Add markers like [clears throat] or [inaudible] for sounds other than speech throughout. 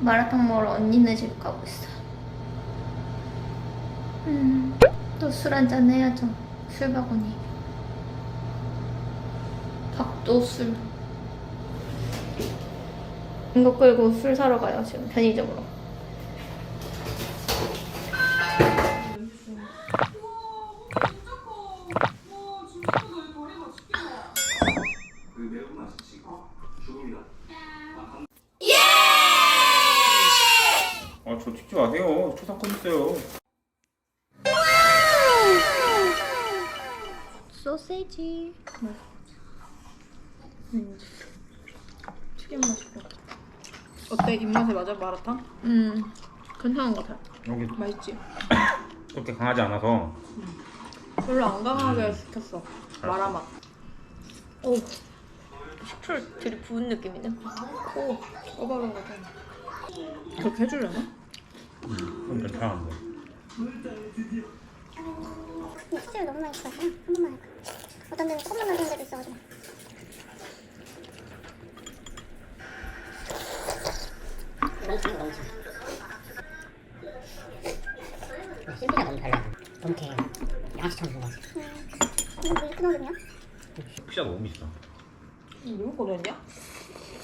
마라탕 먹으러 언니네 집 가고 있어. 음, 또 술 한잔 해야죠. 술바구니. 밥도 술. 이거 끌고 술 사러 가요, 지금 편의점으로. 저 찍지 마세요. 초상권 있어요. 소세지. 음, 튀김 맛있다. 어때? 입맛에 맞아 마라탕? 음, 괜찮은 것 같아. 여기 맛있지? 그렇게 강하지 않아서 별로 안 강하게 시켰어 마라 맛 오, 식초를 되게 부은 느낌이네. 오, 꼬바로운 거 같아 그렇게 해주려나? 좀 괜찮은데. 수제를 너무 많이 시켰어. 한 번만 할까? 어떤 데는 조금만 넣는 데도 있어가지고. 심피가 너무 달라. 동태 양식처럼 생겼어. 이거 뭐 이렇게 넣으면? 피자 너무 비싸. 누구 거 넣었냐?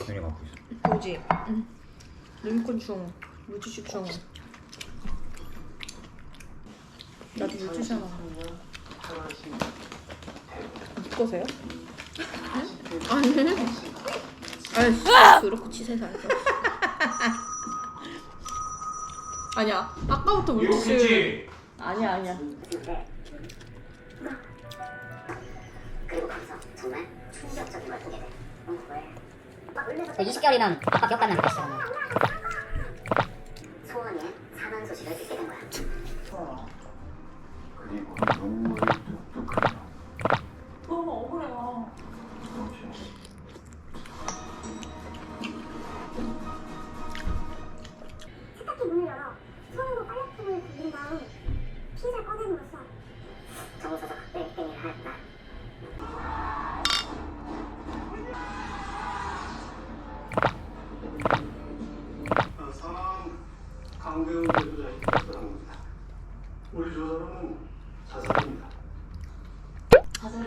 내가 갖고 있어. 뭐지? 응 리모컨충 물티슈충 나도 하나 네 거세요? 아니. 아이씨, 그렇고 치세서 알죠. [laughs] 아니야. 아까부터 물티슈. 아니야 아니야. 그리고 거기서 정말 충격적인 걸 보게 돼. 그 20개월이면 아빠 기억 가면 되겠어. 소원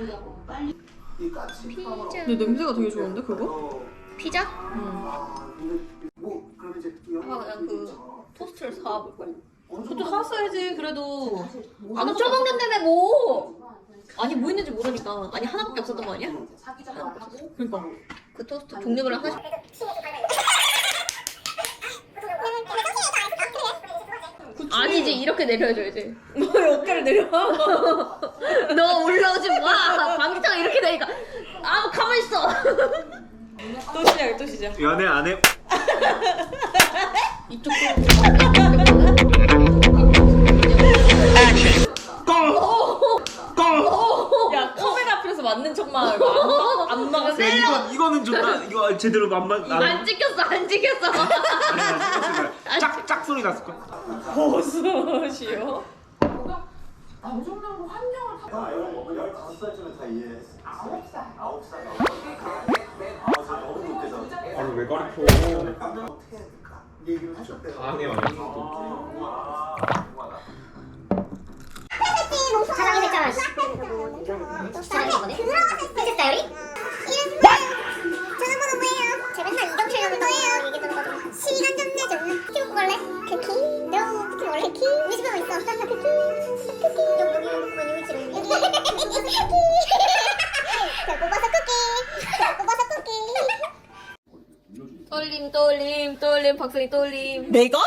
자살이라고 빨리 이 까치 근데 냄새가 되게 좋은데 그거? 어, 피자? 아 근데 뭐 이제 그냥 그 토스트를 사와볼 거야. 그것도 사왔어야지 그래도 안 훔쳐먹는다며 뭐? 아니 뭐 있는지 모르니까. 아니 하나밖에 없었던 거 아니야? 그러니까 그 토스트 종류별로 하나씩. 아니지 이렇게 내려줘야지. 왜 [laughs] 어깨를 내려? [laughs] 너 올라오지 마. 방귀탕 이렇게 되니까 아 가만 있어. [laughs] 또 시작 또 시작 연애 안 해? 이쪽 야 카메라 앞에서 맞는 척만 하고 안, 안 막았어 이거 이거는 좋다. 이거 제대로 안 맞. 안안 찍혔어 안 찍혔어. 짝짝 소리 났을 거. 버섯이요? 아, 이런 거 15살쯤에 다 이해했어. 9살? 9살. 아, 저 너무 못해서. 아니 왜 가르쳐? 어떻게 해야 될까? 얘기를 하셨대요. 안해 완전. 전화번호 뭐예요? 제 맨날 이경철 형이 들어가지고 시간 좀 내줘. 키우고 갈래? 쿠키? 너 쿠키 원래 쿠키? 우리 집에 뭐 있어? 쿠키? 쿠키? 여기 여기 여기 여기 집에 여기 쿠키 잘 뽑아서 쿠키 잘 뽑아서 쿠키 떨림 떨림 떨림 박성희 떨림. 내가?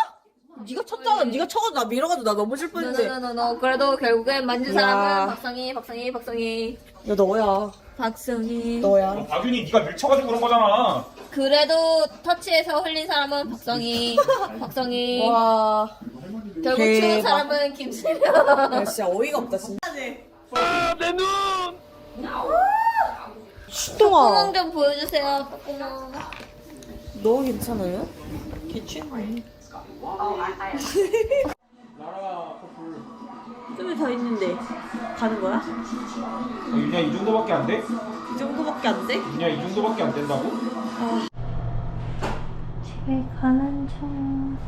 네가 쳤잖아 네가 쳐가지고 나 밀어가지고 나 넘어질 뻔했는데 너너너너 그래도 결국엔 만진 야. 사람은 박성희 박성희 박성희 야 너야 박성희. 너야 박윤이 네가 밀쳐가지고 그런 거잖아. 그래도 터치해서 흘린 사람은 박성희 [laughs] 박성희. 와 결국 대박. 추운 사람은 김수현. 야, 진짜 어이가 없다 진짜 콧구멍 좀 보여주세요. 콧구멍. 너 괜찮아요? 개취했네. 좀이 더 있는데 가는 거야? 윤야 이 정도밖에 안 돼? 이 정도밖에 안 돼? 윤야 이 정도밖에 안 된다고? 집에 가는 중.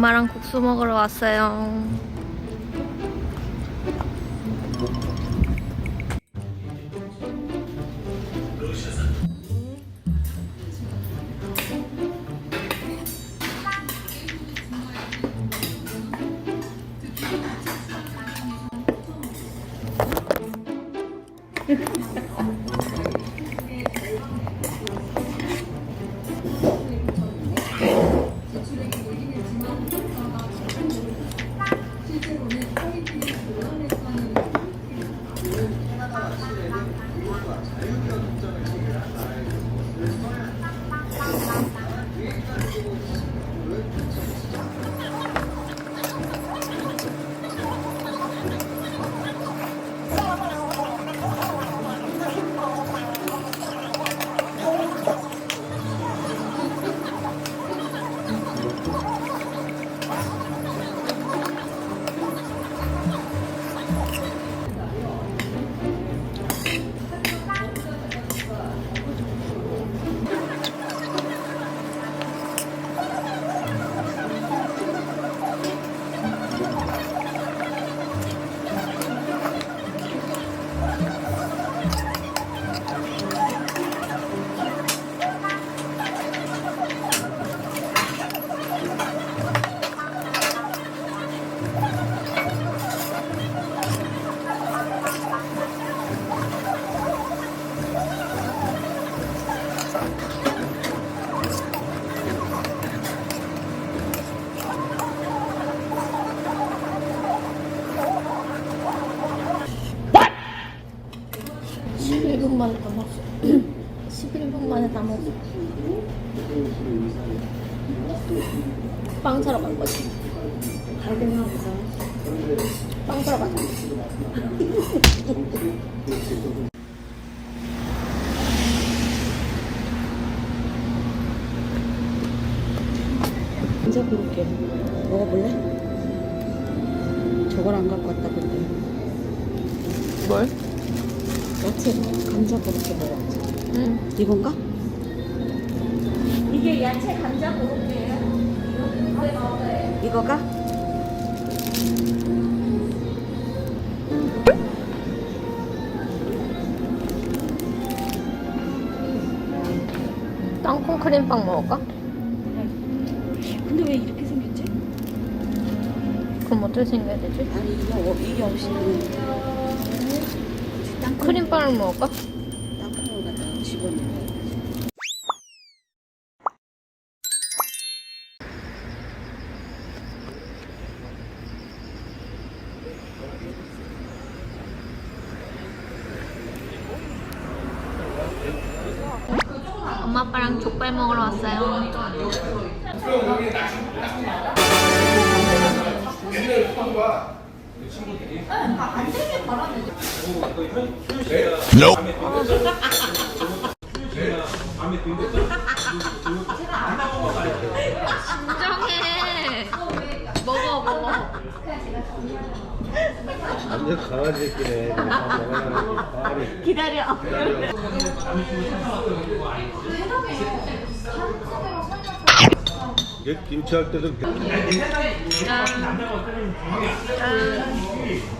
엄마랑 국수 먹으러 왔어요. (11분) 만에 다 먹었어. [clears throat] (11분) 만에 다 먹었어. 빵 사러 간 거지. 빵 사러 가자 감자 고로케 먹어볼래? 저걸 안 갖고 왔다 근데 뭘? 야채 감자 고로케 먹었지 응 이건가? 이게 야채 감자 고로케예요? 이거가? 땅콩 크림빵 먹을까? 근데 왜 이렇게 생겼지? 그럼 어떻게 생겨야 되지? 아니 이거 어- 이게 없이는 땅콩 크림빵을 먹을까? 땅콩을 갖다 집어넣어 엄마 아빠랑 족발 먹으러 왔어요. 진정해. 먹어 먹어. 완전 강아지. 말이. 기다려. 이게 김치 할 때도 짠. 짠.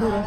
노래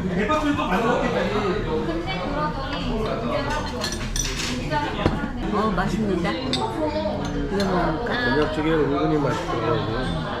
소주 땡큐 어 맛있는데 이거 먹을까? 저녁쪽에 은근히 맛있더라고.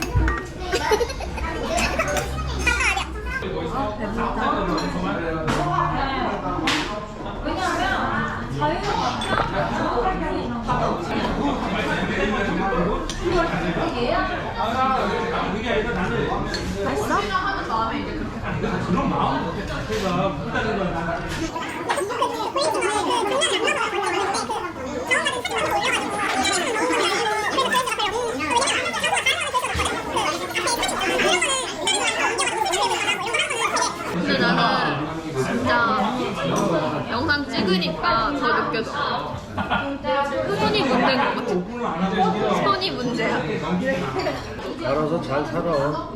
근데 나는 진짜 영상 찍으니까 더 느껴져. 손이 문제인 것 같아. 손이 문제야. 알아서 잘 살아.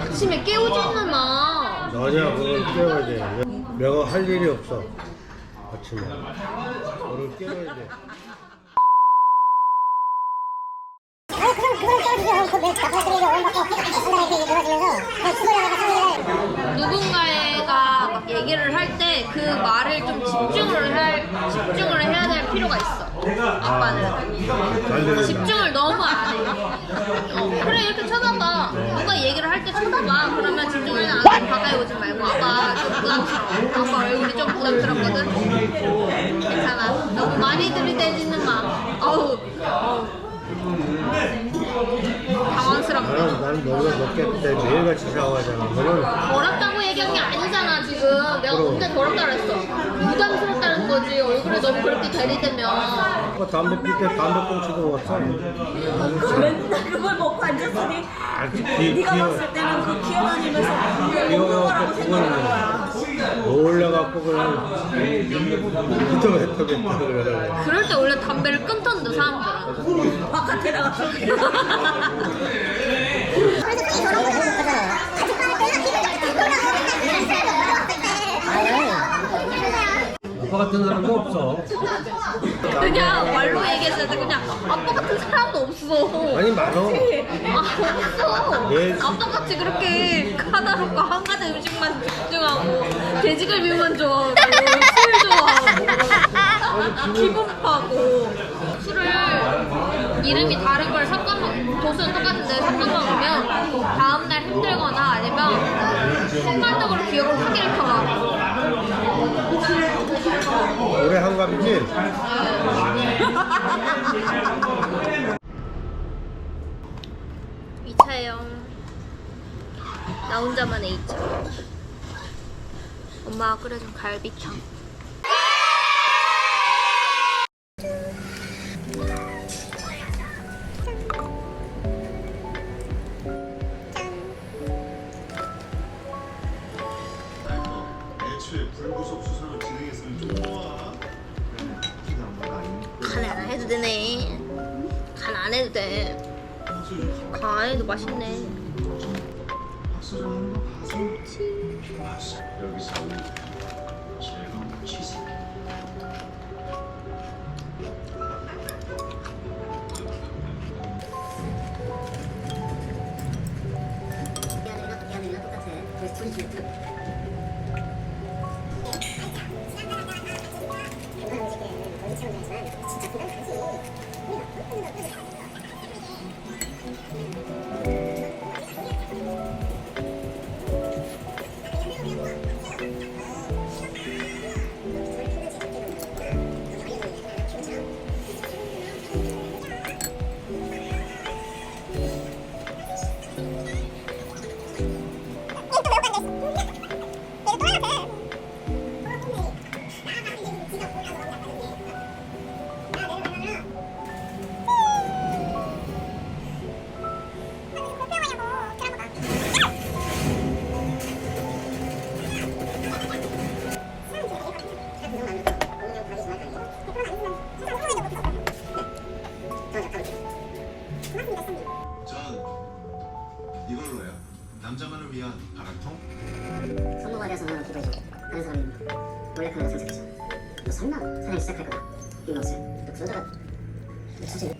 아침에 깨우지는 마. 너냐 그걸 깨워야 돼. 내가 할 일이 없어. 아침에. 너를 깨워야 돼. 그럼 그걸. 그걸 그걸 누군가가 막 얘기를 할 때 그 말을 좀 집중을 할 집중을 해야 될 필요가 있어. 아빠는 잘 들린다. 집중을 너무 안 해. 어, 그래 이렇게 쳐다봐. 누가 얘기를 할 때 쳐다봐. 그러면 집중을 안 하고 가까이 오지 말고 아빠 좀 부담스러워. 아빠 얼굴이 좀 부담스럽거든. 괜찮아. 너무 많이 들이대지는 마. 어우. 당황스럽다. 나는 나는 너희가 먹겠기 때문에 매일같이 샤워하잖아. 너는 더럽다고 얘기한 게 아니잖아 지금 내가 언제 더럽다 그랬어 부담스럽다는 거지 얼굴에 너무 그렇게 들이대면 아까 담배 필때 담배 꽁초도 먹었어. 맨날 그걸 먹고 앉았으니 아, 귀, 네가 귀여- 봤을 때는 그 기어다니면서 그걸 먹는 거라고 귀여워갖고 생각하는 거야. 그거는 놀래갖고 그냥 히터베터 뱉다 그래. 그럴 때 원래 담배를 끊던데 사람들은 바깥에 나가 [laughs] 서 그래서 손이 더러운 거잖아. 같이 빠질 때는 기분 아빠 같은 사람도 없어. 그냥 말로 얘기했을 때 그냥 아빠 같은 사람도 없어 아니 많어. 아 없어 예. 아빠같이 그렇게 까다롭고 한 가지 음식만 집중하고 돼지갈비만 좋아하고 술 좋아하고 기분 파고 술을 이름이 다른 걸 섞어 먹 도수는 똑같은데 섞어 먹으면 다음날 힘들거나 아니면 순간적으로 올해 한갑이지? [laughs] 이차형나 혼자만의 2차. 엄마가 끓여준 갈비탕. 애초에 불구속 수사를 진행했으면 좀 해도 되네. 간 안 해도 돼간 안 해도 맛있네. 봐서. 여기서 너 설마 사냥 시작할 거다 이거 없어요 또 그러다가 너 사실 그